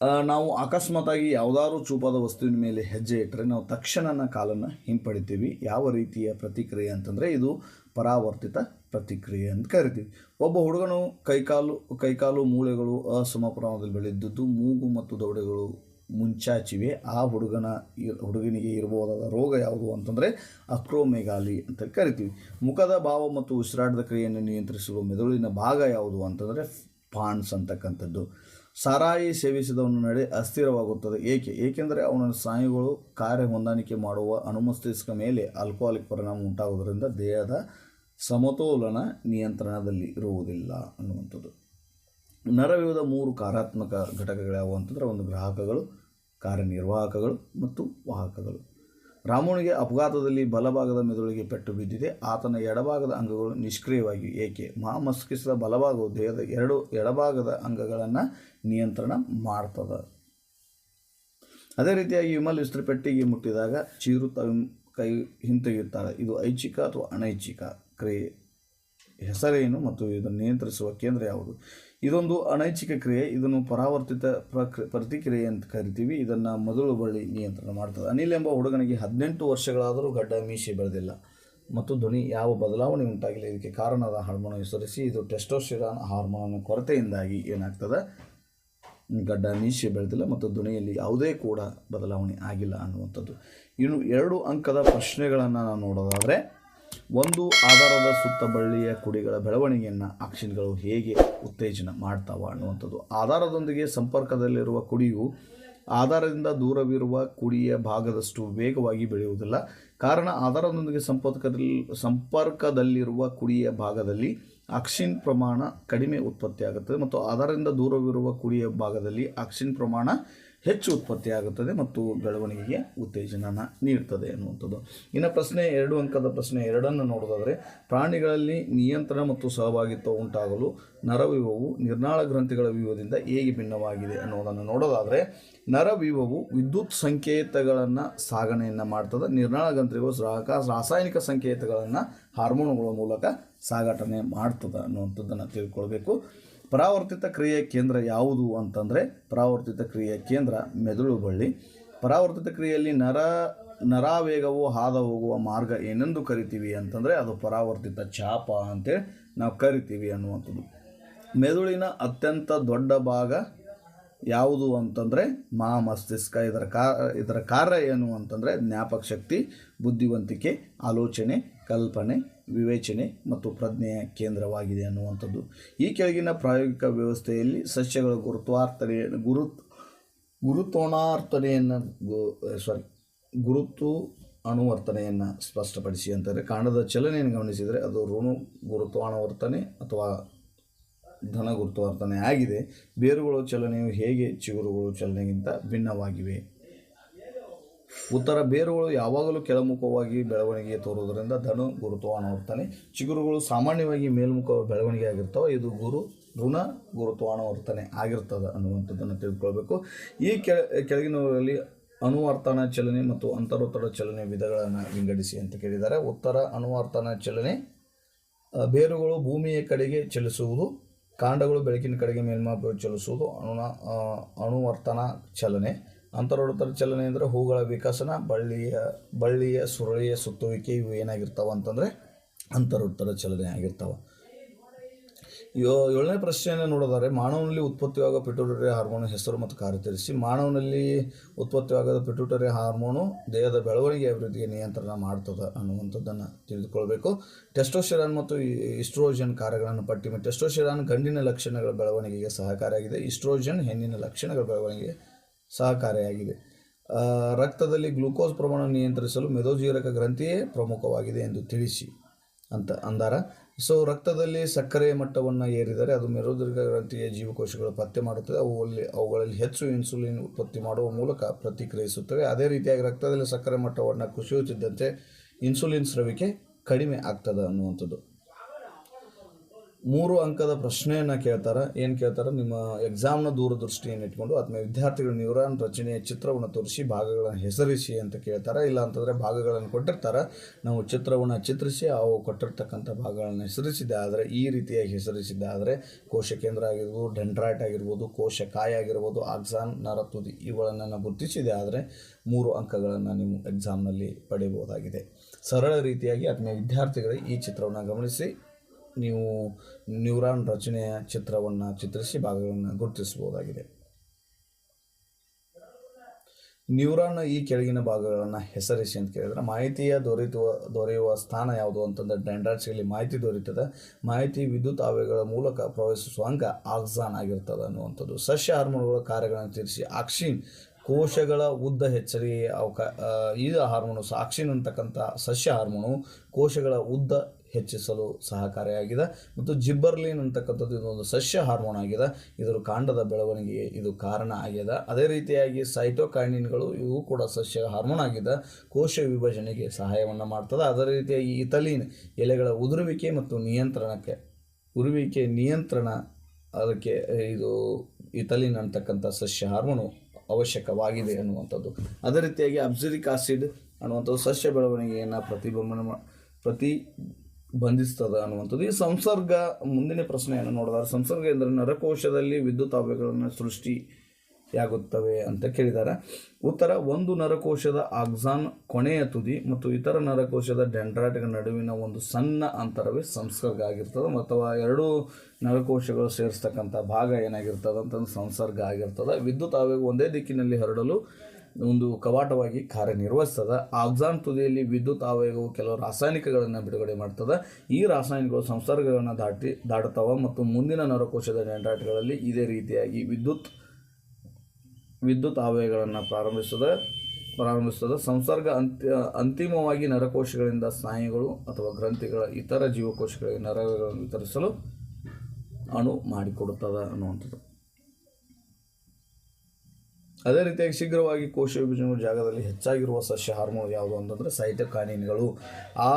ನಾವು ಅಕಸ್ಮಾತಾಗಿ ಯಾವುದಾದ್ರು ಚೂಪಾದ ವಸ್ತುವಿನ ಮೇಲೆ ಹೆಜ್ಜೆ ಇಟ್ಟರೆ ನಾವು ತಕ್ಷಣನ ಕಾಲನ್ನು ಹಿಂಪಡಿತೀವಿ. ಯಾವ ರೀತಿಯ ಪ್ರತಿಕ್ರಿಯೆ ಅಂತಂದರೆ ಇದು ಪರಾವರ್ತಿತ ಪ್ರತಿಕ್ರಿಯೆ ಅಂತ ಕರಿತೀವಿ. ಒಬ್ಬ ಹುಡುಗನು ಕೈಕಾಲು ಕೈಕಾಲು ಮೂಳೆಗಳು ಅಸಮ ಪ್ರಮಾಣದಲ್ಲಿ ಬೆಳೆದಿದ್ದು ಮೂಗು ಮತ್ತು ದೌಡೆಗಳು ಮುಂಚಾಚಿವೆ. ಆ ಹುಡುಗನ ಹುಡುಗನಿಗೆ ಇರಬಹುದಾದ ರೋಗ ಯಾವುದು ಅಂತಂದರೆ ಅಕ್ರೋಮೆಗಾಲಿ ಅಂತ ಕರಿತೀವಿ. ಮುಖದ ಭಾವ ಮತ್ತು ಉಸಿರಾಟದ ಕ್ರಿಯೆಯನ್ನು ನಿಯಂತ್ರಿಸುವ ಮೆದುಳಿನ ಭಾಗ ಯಾವುದು ಅಂತಂದರೆ ಪಾನ್ಸ್ ಅಂತಕ್ಕಂಥದ್ದು. ಸಾರಾಯಿ ಸೇವಿಸಿದವನ ನಡೆ ಅಸ್ಥಿರವಾಗುತ್ತದೆ. ಏಕೆ? ಏಕೆಂದರೆ ಅವನ ಸ್ನಾಯುಗಳು ಕಾರ್ಯ ಹೊಂದಾಣಿಕೆ ಮಾಡುವ ಅನುಮಸ್ತಿಸ್ಕ ಮೇಲೆ ಆಲ್ಕೋಹಾಲಿಕ್ ಪರಿಣಾಮ ಉಂಟಾಗುವುದರಿಂದ ದೇಹದ ಸಮತೋಲನ ನಿಯಂತ್ರಣದಲ್ಲಿ ಇರುವುದಿಲ್ಲ ಅನ್ನುವಂಥದ್ದು. ನರವ್ಯೂಹದ ಮೂರು ಕಾರ್ಯಾತ್ಮಕ ಘಟಕಗಳ್ಯಾವು ಅಂತಂದರೆ ಒಂದು ಗ್ರಾಹಕಗಳು, ಕಾರ್ಯನಿರ್ವಾಹಕಗಳು ಮತ್ತು ವಾಹಕಗಳು. ರಾಮುನಿಗೆ ಅಪಘಾತದಲ್ಲಿ ಬಲಭಾಗದ ಮೆದುಳಿಗೆ ಪೆಟ್ಟು ಬಿದ್ದಿದೆ. ಆತನ ಎಡಭಾಗದ ಅಂಗಗಳು ನಿಷ್ಕ್ರಿಯವಾಗಿ. ಏಕೆ? ಮಹಾಮಸ್ಕಿಸದ ಬಲಭಾಗವು ದೇಹದ ಎರಡು ಎಡಭಾಗದ ಅಂಗಗಳನ್ನು ನಿಯಂತ್ರಣ ಮಾಡ್ತದೆ. ಅದೇ ರೀತಿಯಾಗಿ ವಿಮಲ್ ಇಸ್ತ್ರಿ ಪೆಟ್ಟಿಗೆ ಮುಟ್ಟಿದಾಗ ಚೀರುತ್ತಾ ಕೈ ಹಿಂತೆಗೆಯುತ್ತಾಳೆ ಇದು ಐಚ್ಛಿಕ ಅಥವಾ ಅನೈಚ್ಛಿಕ ಕ್ರಿಯೆ. ಹೆಸರೇನು ಮತ್ತು ಇದನ್ನು ನಿಯಂತ್ರಿಸುವ ಕೇಂದ್ರ ಯಾವುದು? ಇದೊಂದು ಅನೈಚ್ಛಿಕ ಕ್ರಿಯೆ, ಇದನ್ನು ಪರಾವರ್ತಿತ ಪ್ರಕ್ರಿ, ಪ್ರತಿಕ್ರಿಯೆ ಅಂತ ಕರಿತೀವಿ. ಇದನ್ನು ಮೊದಲು ಬಳ್ಳಿ ನಿಯಂತ್ರಣ ಮಾಡ್ತದೆ. ಅನಿಲ್ ಎಂಬ ಹುಡುಗನಿಗೆ ಹದಿನೆಂಟು ವರ್ಷಗಳಾದರೂ ಗಡ್ಡ ಮೀಸೆ ಬೆಳೆದಿಲ್ಲ. ಮತ್ತು ಧ್ವನಿ ಯಾವ ಬದಲಾವಣೆ ಉಂಟಾಗಿಲ್ಲ. ಇದಕ್ಕೆ ಕಾರಣದ ಹಾರ್ಮೋನ್ ಹೆಸರಿಸಿ ಇದು ಟೆಸ್ಟೋಸ್ಟಿರಾನ್ ಹಾರ್ಮೋನ್ ಕೊರತೆಯಿಂದಾಗಿ ಏನಾಗ್ತದೆ? ಗಡ್ಡ ಮೀಸೆ ಬೆಳೆದಿಲ್ಲ ಮತ್ತು ಧ್ವನಿಯಲ್ಲಿ ಯಾವುದೇ ಕೂಡ ಬದಲಾವಣೆ ಆಗಿಲ್ಲ ಅನ್ನುವಂಥದ್ದು. ಇನ್ನು ಎರಡು ಅಂಕದ ಪ್ರಶ್ನೆಗಳನ್ನು ನಾವು ನೋಡೋದಾದರೆ ಒಂದು ಆಧಾರದ ಸುತ್ತ ಬಳ್ಳಿಯ ಕುಡಿಗಳ ಬೆಳವಣಿಗೆಯನ್ನು ಆಕ್ಷನ್ಗಳು ಹೇಗೆ ಉತ್ತೇಜನ ಮಾಡ್ತಾವ ಅನ್ನುವಂಥದ್ದು. ಆಧಾರದೊಂದಿಗೆ ಸಂಪರ್ಕದಲ್ಲಿರುವ ಕುಡಿಯು ಆಧಾರದಿಂದ ದೂರವಿರುವ ಕುಡಿಯ ಭಾಗದಷ್ಟು ವೇಗವಾಗಿ ಬೆಳೆಯುವುದಿಲ್ಲ. ಕಾರಣ ಆಧಾರದೊಂದಿಗೆ ಸಂಪರ್ಕದಲ್ಲಿ ಸಂಪರ್ಕದಲ್ಲಿರುವ ಕುಡಿಯ ಭಾಗದಲ್ಲಿ ಆಕ್ಸಿನ್ ಪ್ರಮಾಣ ಕಡಿಮೆ ಉತ್ಪತ್ತಿಯಾಗುತ್ತದೆ ಮತ್ತು ಅದರಿಂದ ದೂರವಿರುವ ಕುಡಿಯ ಭಾಗದಲ್ಲಿ ಆಕ್ಸಿನ್ ಪ್ರಮಾಣ ಹೆಚ್ಚು ಉತ್ಪತ್ತಿಯಾಗುತ್ತದೆ ಮತ್ತು ಬೆಳವಣಿಗೆಗೆ ಉತ್ತೇಜನ ನೀಡ್ತದೆ ಅನ್ನುವಂಥದ್ದು ಇನ್ನು ಪ್ರಶ್ನೆ ಎರಡು ಅಂಕದ ಪ್ರಶ್ನೆ ಎರಡನ್ನು ನೋಡೋದಾದರೆ, ಪ್ರಾಣಿಗಳಲ್ಲಿ ನಿಯಂತ್ರಣ ಮತ್ತು ಸಹಭಾಗಿತ್ವ ಉಂಟಾಗಲು ನರವ್ಯೂಹವು ನಿರ್ನಾಳ ಗ್ರಂಥಿಗಳ ವ್ಯೂಹದಿಂದ ಹೇಗೆ ಭಿನ್ನವಾಗಿದೆ ಅನ್ನೋದನ್ನು ನೋಡೋದಾದರೆ ನರವ್ಯೂಹವು ವಿದ್ಯುತ್ ಸಂಕೇತಗಳನ್ನು ಸಾಗಣೆಯನ್ನು ಮಾಡ್ತದೆ. ನಿರ್ನಾಳ ಗ್ರಂಥಿಗಳು ರಾಸಾಯನಿಕ ಸಂಕೇತಗಳನ್ನು ಹಾರ್ಮೋನುಗಳ ಮೂಲಕ ಸಾಗಾಟನೆ ಮಾಡ್ತದೆ ಅನ್ನುವಂಥದ್ದನ್ನು ತಿಳ್ಕೊಳ್ಬೇಕು. ಪರಾವರ್ತಿತ ಕ್ರಿಯೆ ಕೇಂದ್ರ ಯಾವುದು ಅಂತಂದರೆ, ಪರಾವರ್ತಿತ ಕ್ರಿಯೆ ಕೇಂದ್ರ ಮೆದುಳು ಬಳ್ಳಿ ಪರಾವರ್ತಿತ ಕ್ರಿಯೆಯಲ್ಲಿ ನರ, ನರಾವೇಗವು ಹಾದ ಹೋಗುವ ಮಾರ್ಗ ಏನೆಂದು ಕರಿತೀವಿ ಅಂತಂದರೆ, ಅದು ಪರಾವರ್ತಿತ ಚಾಪ ಅಂತೇಳಿ ನಾವು ಕರಿತೀವಿ ಅನ್ನುವಂಥದ್ದು. ಮೆದುಳಿನ ಅತ್ಯಂತ ದೊಡ್ಡ ಭಾಗ ಯಾವುದು ಅಂತಂದರೆ ಮಾ ಮಸ್ತಿಷ್ಕ, ಇದರ ಕಾ, ಇದರ ಕಾರ್ಯ ಏನು ಅಂತಂದರೆ ಜ್ಞಾಪಕ ಶಕ್ತಿ, ಬುದ್ಧಿವಂತಿಕೆ, ಆಲೋಚನೆ, ಕಲ್ಪನೆ, ವಿವೇಚನೆ ಮತ್ತು ಪ್ರಜ್ಞೆಯ ಕೇಂದ್ರವಾಗಿದೆ ಅನ್ನುವಂಥದ್ದು. ಈ ಕೆಳಗಿನ ಪ್ರಾಯೋಗಿಕ ವ್ಯವಸ್ಥೆಯಲ್ಲಿ ಸಸ್ಯಗಳ ಗುರುತ್ವಾರ್ತನೆ, ಗುರುತ್ ಗುರುತೋಣಾರ್ತನೆಯನ್ನು ಸಾರಿ ಗುರುತು ಅಣುವರ್ತನೆಯನ್ನು ಸ್ಪಷ್ಟಪಡಿಸಿ ಅಂತಂದರೆ ಕಾಂಡದ ಚಲನೆಯನ್ನು ಗಮನಿಸಿದರೆ ಅದು ಋಣು, ಗುರುತ್ವಾಣುವರ್ತನೆ ಅಥವಾ ಧನ ಗುರುತ್ವಾರ್ತನೆ ಆಗಿದೆ. ಬೇರುಗಳ ಚಲನೆಯು ಹೇಗೆ ಚಿಗುರುಗಳು ಚಲನೆಗಿಂತ ಭಿನ್ನವಾಗಿವೆ? ಉತ್ತರ, ಬೇರುಗಳು ಯಾವಾಗಲೂ ಕೆಳಮುಖವಾಗಿ ಬೆಳವಣಿಗೆ ತೋರುವುದರಿಂದ ಧನು ಗುರುತ್ವಾನುವರ್ತನೆ ಚಿಗುರುಗಳು ಸಾಮಾನ್ಯವಾಗಿ ಮೇಲ್ಮುಖ ಬೆಳವಣಿಗೆ ಆಗಿರ್ತವೆ ಇದು ಗುರು, ಋಣ ಗುರುತ್ವಾನುವರ್ತನೆ ಆಗಿರ್ತದೆ ಅನ್ನುವಂಥದ್ದನ್ನು ತಿಳ್ಕೊಳ್ಬೇಕು. ಈ ಕೆಳ, ಕೆಳಗಿನವರಲ್ಲಿ ಅನುವರ್ತನ ಚಲನೆ ಮತ್ತು ಅಂತರೋತ್ತರ ಚಲನೆ ವಿಧಗಳನ್ನು ವಿಂಗಡಿಸಿ ಅಂತ ಕೇಳಿದ್ದಾರೆ. ಉತ್ತರ, ಅನುವರ್ತನ ಚಲನೆ ಬೇರುಗಳು ಭೂಮಿಯ ಕಡೆಗೆ ಚಲಿಸುವುದು ಕಾಂಡಗಳು ಬೆಳಕಿನ ಕಡೆಗೆ ಮೇಲ್ಮುಖ ಚಲಿಸುವುದು ಅಣುನ ಅಣುವರ್ತನ ಚಲನೆ. ಅಂತರ್ವರ್ತನ ಚಲನೆ ಅಂದರೆ ಹೂಗಳ ವಿಕಸನ, ಬಳ್ಳಿಯ ಬಳ್ಳಿಯ ಸುರುಳಿಯ ಸುತ್ತುವಿಕೆ ಇವು ಏನಾಗಿರ್ತಾವ ಅಂತಂದರೆ ಅಂತರೋತ್ತರ ಚಲನೆ ಆಗಿರ್ತಾವ. ಯೋ, ಏಳನೇ ಪ್ರಶ್ನೆಯನ್ನು ನೋಡಿದರೆ ಮಾನವನಲ್ಲಿ ಉತ್ಪತ್ತಿಯಾಗುವ ಪಿಟ್ಯೂಟರಿ ಹಾರ್ಮೋನ್ ಹೆಸರು ಮತ್ತು ಕಾರ್ಯ ತಿಳಿಸಿ ಮಾನವನಲ್ಲಿ ಉತ್ಪತ್ತಿಯಾಗದ ಪಿಟ್ಯೂಟರಿ ಹಾರ್ಮೋನು ದೇಹದ ಬೆಳವಣಿಗೆ ಅಭಿವೃದ್ಧಿಗೆ ನಿಯಂತ್ರಣ ಮಾಡ್ತದೆ ಅನ್ನುವಂಥದ್ದನ್ನು ತಿಳಿದುಕೊಳ್ಬೇಕು. ಟೆಸ್ಟೋಸ್ಟೆರಾನ್ ಮತ್ತು ಇಸ್ಟ್ರೋಜನ್ ಕಾರ್ಯಗಳನ್ನು ಪಟ್ಟಿ ಮತ್ತು ಟೆಸ್ಟೋಸ್ಟೆರಾನ್ ಗಂಡಿನ ಲಕ್ಷಣಗಳ ಬೆಳವಣಿಗೆಗೆ ಸಹಕಾರಿಯಾಗಿದೆ. ಇಸ್ಟ್ರೋಜನ್ ಹೆಣ್ಣಿನ ಲಕ್ಷಣಗಳ ಬೆಳವಣಿಗೆಗೆ ಸಹಕಾರಿಯಾಗಿದೆ. ರಕ್ತದಲ್ಲಿ ಗ್ಲೂಕೋಸ್ ಪ್ರಮಾಣ ನಿಯಂತ್ರಿಸಲು ಮೆದೋಜೀರಕ ಗ್ರಂಥಿಯೇ ಪ್ರಮುಖವಾಗಿದೆ ಎಂದು ತಿಳಿಸಿ. ಅಂತ ಅಂದಾರ. ಸೊ ರಕ್ತದಲ್ಲಿ ಸಕ್ಕರೆಯ ಮಟ್ಟವನ್ನು ಏರಿದರೆ ಅದು ಮೆರುದೀರ್ಘ ಗ್ರಂಥಿಯ ಜೀವಕೋಶಗಳು ಪತ್ತೆ ಮಾಡುತ್ತದೆ ಅವುಗಳಲ್ಲಿ ಅವುಗಳಲ್ಲಿ ಹೆಚ್ಚು ಇನ್ಸುಲಿನ್ ಉತ್ಪತ್ತಿ ಮಾಡುವ ಮೂಲಕ ಪ್ರತಿಕ್ರಿಯಿಸುತ್ತವೆ. ಅದೇ ರೀತಿಯಾಗಿ ರಕ್ತದಲ್ಲಿ ಸಕ್ಕರೆ ಮಟ್ಟವನ್ನು ಕುಸಿಯುತ್ತಿದ್ದಂತೆ ಇನ್ಸುಲಿನ್ ಸ್ರವಿಕೆ ಕಡಿಮೆ ಆಗ್ತದೆ ಅನ್ನುವಂಥದ್ದು. ಮೂರು ಅಂಕದ ಪ್ರಶ್ನೆಯನ್ನು ಕೇಳ್ತಾರೆ. ಏನು ಕೇಳ್ತಾರೆ? ನಿಮ್ಮ ಎಕ್ಸಾಮ್ನ ದೂರದೃಷ್ಟಿಯನ್ನು ಇಟ್ಕೊಂಡು ಅಥವಾ ವಿದ್ಯಾರ್ಥಿಗಳ ನ್ಯೂರಾನ್ ರಚನೆಯ ಚಿತ್ರವನ್ನು ತೋರಿಸಿ ಭಾಗಗಳನ್ನು ಹೆಸರಿಸಿ ಅಂತ ಕೇಳ್ತಾರೆ. ಇಲ್ಲ ಅಂತಂದರೆ ಭಾಗಗಳನ್ನು ಕೊಟ್ಟಿರ್ತಾರೆ. ನಾವು ಚಿತ್ರವನ್ನು ಚಿತ್ರಿಸಿ ಅವು ಕೊಟ್ಟಿರ್ತಕ್ಕಂಥ ಭಾಗಗಳನ್ನು ಹೆಸರಿಸಿದ್ದೆ ಆದರೆ ಈ ರೀತಿಯಾಗಿ ಹೆಸರಿಸಿದ್ದೆ ಆದರೆ ಕೋಶ ಕೇಂದ್ರ ಆಗಿರ್ಬೋದು, ಡೆಂಡ್ರಾಯ್ಟ್ ಆಗಿರ್ಬೋದು ಕೋಶ ಕಾಯ ಆಗಿರ್ಬೋದು, ಆಕ್ಸಾನ್, ನರತುದಿ ಇವುಗಳನ್ನು ಗುರುತಿಸಿದೆ ಆದರೆ ಮೂರು ಅಂಕಗಳನ್ನು ನೀವು ಎಕ್ಸಾಮ್ನಲ್ಲಿ ಪಡೆಯಬಹುದಾಗಿದೆ. ಸರಳ ರೀತಿಯಾಗಿ ಆತ್ಮೀಯ ವಿದ್ಯಾರ್ಥಿಗಳಿಗೆ ಈ ಚಿತ್ರವನ್ನು ಗಮನಿಸಿ. ನೀವು ನ್ಯೂರಾನ್ ರಚನೆಯ ಚಿತ್ರವನ್ನು ಚಿತ್ರಿಸಿ ಭಾಗಗಳನ್ನು ಗುರುತಿಸಬಹುದಾಗಿದೆ. ನ್ಯೂರಾನ್ ಈ ಕೆಳಗಿನ ಭಾಗಗಳನ್ನು ಹೆಸರಿಸಿ ಅಂತ ಕೇಳಿದ್ರೆ ಮಾಹಿತಿಯ ದೊರೆಯುವ ದೊರೆಯುವ ಸ್ಥಾನ ಯಾವುದು ಅಂತಂದ್ರೆ ಡೆಂಡ್ರಾಟ್ಸ್ಗಳಲ್ಲಿ ಮಾಹಿತಿ ದೊರೆಯುತ್ತದೆ. ಮಾಹಿತಿ ವಿದ್ಯುತ್ ಆವೇಗಗಳ ಮೂಲಕ ಪ್ರವೇಶಿಸುವ ಅಂಗ ಆಕ್ಸಾನ್ ಆಗಿರ್ತದೆ ಅನ್ನುವಂಥದ್ದು. ಸಸ್ಯ ಹಾರ್ಮೋನ್ಗಳ ಕಾರ್ಯಗಳನ್ನು ತಿಳಿಸಿ ಆಕ್ಸಿನ್ ಕೋಶಗಳ ಉದ್ದ ಹೆಚ್ಚರಿ ಅವಕ ಈ ಹಾರ್ಮೋನು ಸಾಕ್ಷಿನ್ ಅಂತಕ್ಕಂಥ ಸಸ್ಯ ಹಾರ್ಮೋನು ಕೋಶಗಳ ಉದ್ದ ಹೆಚ್ಚಿಸಲು ಸಹಕಾರಿಯಾಗಿದೆ. ಮತ್ತು ಜಿಬ್ಬರ್ಲಿನ್ ಅಂತಕ್ಕಂಥದ್ದು ಇದೊಂದು ಸಸ್ಯ ಹಾರ್ಮೋನ್ ಆಗಿದೆ. ಇದರ ಕಾಂಡದ ಬೆಳವಣಿಗೆಗೆ ಇದು ಕಾರಣ ಆಗಿದೆ. ಅದೇ ರೀತಿಯಾಗಿ ಸೈಟೋಕೈನಿನ್ಗಳು ಇವು ಕೂಡ ಸಸ್ಯ ಹಾರ್ಮೋನ್ ಆಗಿದೆ. ಕೋಶ ವಿಭಜನೆಗೆ ಸಹಾಯವನ್ನು ಮಾಡ್ತದೆ. ಅದೇ ರೀತಿಯಾಗಿ ಇತಲಿನ್ ಎಲೆಗಳ ಉದುರುವಿಕೆ ಮತ್ತು ನಿಯಂತ್ರಣಕ್ಕೆ, ಉರುವಿಕೆ ನಿಯಂತ್ರಣ, ಅದಕ್ಕೆ ಇದು ಇತಲಿನ್ ಅಂತಕ್ಕಂಥ ಸಸ್ಯ ಹಾರ್ಮೋನು ಅವಶ್ಯಕವಾಗಿದೆ ಅನ್ನುವಂಥದ್ದು. ಅದೇ ರೀತಿಯಾಗಿ ಅಬ್ಸಿರಿಕ್ ಆಸಿಡ್ ಅನ್ನುವಂಥದ್ದು ಸಸ್ಯ ಬೆಳವಣಿಗೆಯನ್ನು ಪ್ರತಿಬಂಬನ ಪ್ರತಿ ಬಂಧಿಸ್ತದ ಅನ್ನುವಂಥದ್ದು. ಈ ಸಂಸರ್ಗ, ಮುಂದಿನ ಪ್ರಶ್ನೆಯನ್ನು ನೋಡಿದಾಗ ಸಂಸರ್ಗ ಎಂದರೆ ನರಕೋಶದಲ್ಲಿ ವಿದ್ಯುತ್ ಆವೇಗಗಳನ್ನು ಸೃಷ್ಟಿಯಾಗುತ್ತವೆ ಅಂತ ಕೇಳಿದ್ದಾರೆ. ಉತ್ತರ, ಒಂದು ನರಕೋಶದ ಆಕ್ಸಾನ್ ಕೊನೆಯ ತುದಿ ಮತ್ತು ಇತರ ನರಕೋಶದ ಡೆಂಡ್ರಾಟ್ಗಳ ನಡುವಿನ ಒಂದು ಸಣ್ಣ ಅಂತರವೇ ಸಂಸರ್ಗ ಆಗಿರ್ತದೆ. ಅಥವಾ ಎರಡು ನರಕೋಶಗಳು ಸೇರಿಸ್ತಕ್ಕಂಥ ಭಾಗ ಏನಾಗಿರ್ತದೆ ಅಂತಂದು ಸಂಸರ್ಗ ಆಗಿರ್ತದೆ. ವಿದ್ಯುತ್ ಆವೇಗ ಒಂದೇ ದಿಕ್ಕಿನಲ್ಲಿ ಹರಡಲು ಒಂದು ಕವಾಟವಾಗಿ ಕಾರ್ಯನಿರ್ವಹಿಸ್ತದೆ. ಆಕ್ಸಾನ್ ತುದಿಯಲ್ಲಿ ವಿದ್ಯುತ್ ಆವೇಗವು ಕೆಲವು ರಾಸಾಯನಿಕಗಳನ್ನು ಬಿಡುಗಡೆ ಮಾಡ್ತದೆ. ಈ ರಾಸಾಯನಿಕಗಳು ಸಂಸರ್ಗಗಳನ್ನು ದಾಟಿ, ದಾಟುತ್ತವೆ ಮತ್ತು ಮುಂದಿನ ನರಕೋಶದ ನೆಂಡಾಟಗಳಲ್ಲಿ ಇದೇ ರೀತಿಯಾಗಿ ವಿದ್ಯುತ್ ವಿದ್ಯುತ್ ಆವೇಗಗಳನ್ನು ಪ್ರಾರಂಭಿಸ್ತದೆ ಪ್ರಾರಂಭಿಸ್ತದೆ. ಸಂಸರ್ಗ ಅಂತ್ಯ, ಅಂತಿಮವಾಗಿ ನರಕೋಶಗಳಿಂದ ಸ್ನಾಯುಗಳು ಅಥವಾ ಗ್ರಂಥಿಗಳ ಇತರ ಜೀವಕೋಶಗಳಿಗೆ ನರಗಳನ್ನು ವಿತರಿಸಲು ಅಣು ಮಾಡಿಕೊಡುತ್ತದೆ ಅನ್ನುವಂಥದ್ದು. ಅದೇ ರೀತಿಯಾಗಿ ಶೀಘ್ರವಾಗಿ ಕೋಶ ವಿಭಜನೆ ಜಾಗದಲ್ಲಿ ಹೆಚ್ಚಾಗಿರುವ ಸಸ್ಯ ಹಾರ್ಮೋನ್ ಯಾವುದು ಅಂತಂದರೆ ಸೈಟಕಾನಿನ್ಗಳು. ಆ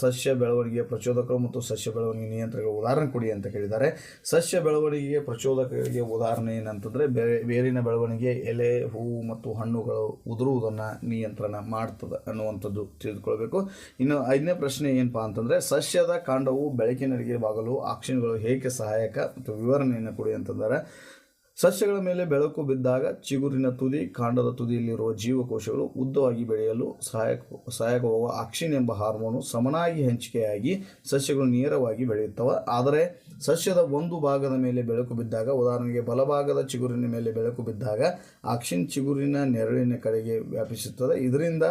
ಸಸ್ಯ ಬೆಳವಣಿಗೆಯ ಪ್ರಚೋದಕರು ಮತ್ತು ಸಸ್ಯ ಬೆಳವಣಿಗೆ ನಿಯಂತ್ರಣಗಳ ಉದಾಹರಣೆ ಕೊಡಿ ಅಂತ ಕೇಳಿದ್ದಾರೆ. ಸಸ್ಯ ಬೆಳವಣಿಗೆಯ ಪ್ರಚೋದಕಗಳಿಗೆ ಉದಾಹರಣೆ ಏನಂತಂದರೆ ಬೇರೆ ಬೇರಿನ ಬೆಳವಣಿಗೆ ಎಲೆ ಹೂವು ಮತ್ತು ಹಣ್ಣುಗಳು ಉದುರುವುದನ್ನು ನಿಯಂತ್ರಣ ಮಾಡ್ತದೆ ಅನ್ನುವಂಥದ್ದು ತಿಳಿದುಕೊಳ್ಬೇಕು. ಇನ್ನು ಐದನೇ ಪ್ರಶ್ನೆ ಏನಪ್ಪಾ ಅಂತಂದರೆ ಸಸ್ಯದ ಕಾಂಡವು ಬೆಳಕಿನಡಿಗೆ ಬಾಗಲು ಆಕ್ಷನ್ಗಳು ಹೇಗೆ ಸಹಾಯಕ ಮತ್ತು ವಿವರಣೆಯನ್ನು ಕೊಡಿ ಅಂತಂದರೆ. ಸಸ್ಯಗಳ ಮೇಲೆ ಬೆಳಕು ಬಿದ್ದಾಗ ಚಿಗುರಿನ ತುದಿ, ಕಾಂಡದ ತುದಿಯಲ್ಲಿರುವ ಜೀವಕೋಶಗಳು ಉದ್ದವಾಗಿ ಬೆಳೆಯಲು ಸಹಾಯಕ ಸಹಾಯಕವಾಗುವ ಆಕ್ಸಿನ್ ಎಂಬ ಹಾರ್ಮೋನು ಸಮನಾಗಿ ಹಂಚಿಕೆಯಾಗಿ ಸಸ್ಯಗಳು ನೇರವಾಗಿ ಬೆಳೆಯುತ್ತವೆ. ಆದರೆ ಸಸ್ಯದ ಒಂದು ಭಾಗದ ಮೇಲೆ ಬೆಳಕು ಬಿದ್ದಾಗ, ಉದಾಹರಣೆಗೆ ಬಲಭಾಗದ ಚಿಗುರಿನ ಮೇಲೆ ಬೆಳಕು ಬಿದ್ದಾಗ ಆಕ್ಸಿನ್ ಚಿಗುರಿನ ನೆರಳಿನ ಕಡೆಗೆ ವ್ಯಾಪಿಸುತ್ತದೆ. ಇದರಿಂದ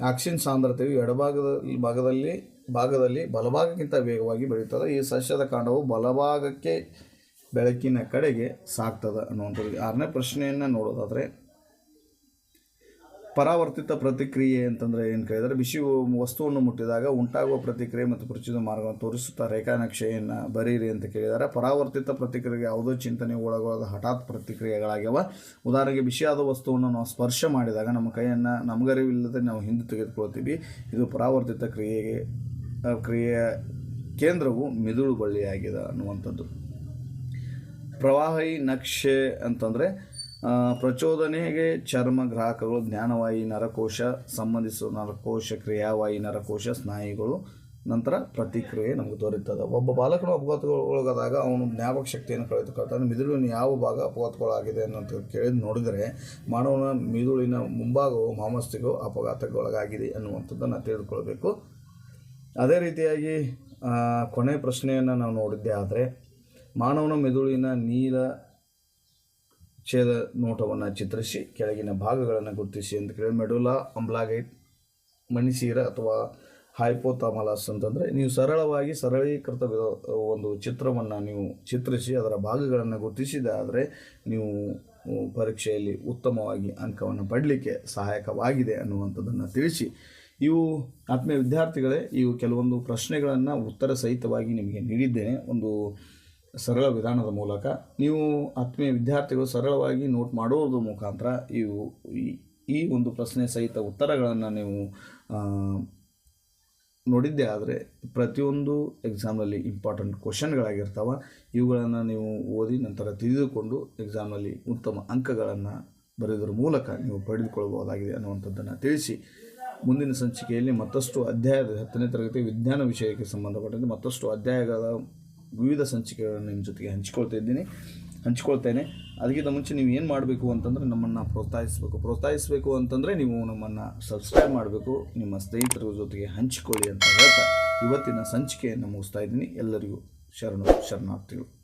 ಆಕ್ಸಿನ್ ಸಾಂದ್ರತೆಯು ಎಡಭಾಗದ ಭಾಗದಲ್ಲಿ ಭಾಗದಲ್ಲಿ ಬಲಭಾಗಕ್ಕಿಂತ ವೇಗವಾಗಿ ಬೆಳೆಯುತ್ತದೆ. ಈ ಸಸ್ಯದ ಕಾಂಡವು ಬಲಭಾಗಕ್ಕೆ ಬೆಳಕಿನ ಕಡೆಗೆ ಸಾಗ್ತದೆ ಅನ್ನುವಂಥದ್ದು. ಆರನೇ ಪ್ರಶ್ನೆಯನ್ನು ನೋಡೋದಾದರೆ, ಪರಾವರ್ತಿತ ಪ್ರತಿಕ್ರಿಯೆ ಅಂತಂದರೆ ಏನು ಕೇಳಿದರೆ, ಬಿಸಿ ವಸ್ತುವನ್ನು ಮುಟ್ಟಿದಾಗ ಉಂಟಾಗುವ ಪ್ರತಿಕ್ರಿಯೆ ಮತ್ತು ಪರಿಚಿತ ಮಾರ್ಗವನ್ನು ತೋರಿಸುತ್ತಾ ರೇಖಾನಕ್ಷೆಯನ್ನು ಬರೀರಿ ಅಂತ ಕೇಳಿದರೆ. ಪರಾವರ್ತಿತ ಪ್ರತಿಕ್ರಿಯೆಗೆ ಯಾವುದೋ ಚಿಂತನೆ ಒಳಗೊಳದ ಹಠಾತ್ ಪ್ರತಿಕ್ರಿಯೆಗಳಾಗ್ಯವ. ಉದಾಹರಣೆಗೆ ಬಿಸಿಯಾದ ವಸ್ತುವನ್ನು ನಾವು ಸ್ಪರ್ಶ ಮಾಡಿದಾಗ ನಮ್ಮ ಕೈಯನ್ನು ನಮಗರಿವಿಲ್ಲದೆ ನಾವು ಹಿಂದೆ ತೆಗೆದುಕೊಳ್ತೀವಿ ಇದು ಪರಾವರ್ತಿತ ಕ್ರಿಯೆಗೆ, ಕ್ರಿಯೆಯ ಕೇಂದ್ರವು ಮಿದುಳು ಬಳ್ಳಿಯಾಗಿದೆ ಅನ್ನುವಂಥದ್ದು. ಪ್ರವಾಹಿ ನಕ್ಷೆ ಅಂತಂದರೆ ಪ್ರಚೋದನೆಗೆ ಚರ್ಮ ಗ್ರಾಹಕಗಳು, ಜ್ಞಾನವಾಯಿ, ನರಕೋಶ ಸಂಬಂಧಿಸುವ ನರಕೋಶ, ಕ್ರಿಯಾವಾಯಿ, ನರಕೋಶ, ಸ್ನಾಯುಗಳು, ನಂತರ ಪ್ರತಿಕ್ರಿಯೆ ನಮಗೆ ದೊರೆಯುತ್ತದೆ ಒಬ್ಬ ಬಾಲಕನು ಅಪಘಾತಗೊಳಗಾದಾಗ ಅವನು ಜ್ಞಾಪಕ ಶಕ್ತಿಯನ್ನು ಕಳೆದುಕೊಳ್ತಾನೆ. ಮಿದುಳಿನ ಯಾವ ಭಾಗ ಅಪಘಾತಗಳಾಗಿದೆ ಅನ್ನೋದು ಕೇಳಿದ ನೋಡಿದರೆ, ಮಾನವನ ಮಿದುಳಿನ ಮುಂಭಾಗವು ಮಾಮಸ್ತಿಗೂ ಅಪಘಾತಕ್ಕೊಳಗಾಗಿದೆ ಅನ್ನುವಂಥದ್ದನ್ನು ತಿಳಿದುಕೊಳ್ಬೇಕು. ಅದೇ ರೀತಿಯಾಗಿ ಕೊನೆ ಪ್ರಶ್ನೆಯನ್ನು ನಾವು ನೋಡಿದ್ದೆ ಆದರೆ ಮಾನವನ ಮೆದುಳಿನ ನೀಲ ಛೇದ ನೋಟವನ್ನು ಚಿತ್ರಿಸಿ ಕೆಳಗಿನ ಭಾಗಗಳನ್ನು ಗುರುತಿಸಿ ಅಂತ ಕೇಳಿ ಮೆಡುಲಾ ಅಂಬ್ಲಾಗೈಟ್, ಮಣಿಸೀರ ಅಥವಾ ಹೈಪೋತಾಮಲಾಸ್ ಅಂತಂದರೆ ನೀವು ಸರಳವಾಗಿ ಸರಳೀಕೃತ ಒಂದು ಚಿತ್ರವನ್ನು ನೀವು ಚಿತ್ರಿಸಿ ಅದರ ಭಾಗಗಳನ್ನು ಗುರುತಿಸಿದಾದರೆ ನೀವು ಪರೀಕ್ಷೆಯಲ್ಲಿ ಉತ್ತಮವಾಗಿ ಅಂಕವನ್ನು ಪಡಲಿಕ್ಕೆ ಸಹಾಯಕವಾಗಿದೆ ಅನ್ನುವಂಥದ್ದನ್ನು ತಿಳಿಸಿ. ಇವು ಆತ್ಮೀಯ ವಿದ್ಯಾರ್ಥಿಗಳೇ, ಇವು ಕೆಲವೊಂದು ಪ್ರಶ್ನೆಗಳನ್ನು ಉತ್ತರ ಸಹಿತವಾಗಿ ನಿಮಗೆ ನೀಡಿದ್ದೇನೆ. ಒಂದು ಸರಳ ವಿಧಾನದ ಮೂಲಕ ನೀವು ಆತ್ಮೀಯ ವಿದ್ಯಾರ್ಥಿಗಳು ಸರಳವಾಗಿ ನೋಟ್ ಮಾಡುವುದು ಮುಖಾಂತರ ಇವು ಈ- ಒಂದು ಪ್ರಶ್ನೆ ಸಹಿತ ಉತ್ತರಗಳನ್ನು ನೀವು ನೋಡಿದ್ದೇ ಆದರೆ ಪ್ರತಿಯೊಂದು ಎಕ್ಸಾಮ್ನಲ್ಲಿ ಇಂಪಾರ್ಟೆಂಟ್ ಕ್ವಶನ್ಗಳಾಗಿರ್ತಾವೆ ಇವುಗಳನ್ನು ನೀವು ಓದಿ ನಂತರ ತಿಳಿದುಕೊಂಡು ಎಕ್ಸಾಮ್ನಲ್ಲಿ ಉತ್ತಮ ಅಂಕಗಳನ್ನು ಬರೆಯೋದ್ರ ಮೂಲಕ ನೀವು ಪಡೆದುಕೊಳ್ಳಬಹುದಾಗಿದೆ ಅನ್ನುವಂಥದ್ದನ್ನು ತಿಳಿಸಿ. ಮುಂದಿನ ಸಂಚಿಕೆಯಲ್ಲಿ ಮತ್ತಷ್ಟು ಅಧ್ಯಾಯದ ಹತ್ತನೇ ತರಗತಿ ವಿಜ್ಞಾನ ವಿಷಯಕ್ಕೆ ಸಂಬಂಧಪಟ್ಟಂತೆ ಮತ್ತಷ್ಟು ಅಧ್ಯಾಯಗಳ ವಿವಿಧ ಸಂಚಿಕೆಗಳನ್ನು ನಿಮ್ಮ ಜೊತೆಗೆ ಹಂಚಿಕೊಳ್ತಾ ಇದ್ದೀನಿ. ಹಂಚಿಕೊಳ್ತೇನೆ. ಅದಕ್ಕಿಂತ ಮುಂಚೆ ನೀವು ಏನು ಮಾಡಬೇಕು ಅಂತಂದರೆ ನಮ್ಮನ್ನು ಪ್ರೋತ್ಸಾಹಿಸಬೇಕು. ಪ್ರೋತ್ಸಾಹಿಸಬೇಕು ಅಂತಂದರೆ ನೀವು ನಮ್ಮನ್ನು ಸಬ್ಸ್ಕ್ರೈಬ್ ಮಾಡಬೇಕು. ನಿಮ್ಮ ಸ್ನೇಹಿತರ ಜೊತೆಗೆ ಹಂಚಿಕೊಳ್ಳಿ ಅಂತ ಹೇಳ್ತಾ ಇವತ್ತಿನ ಸಂಚಿಕೆಯನ್ನು ಮುಗಿಸ್ತಾ ಇದ್ದೀನಿ. ಎಲ್ಲರಿಗೂ ಶರಣು ಶರಣಾರ್ಥಿಗಳು.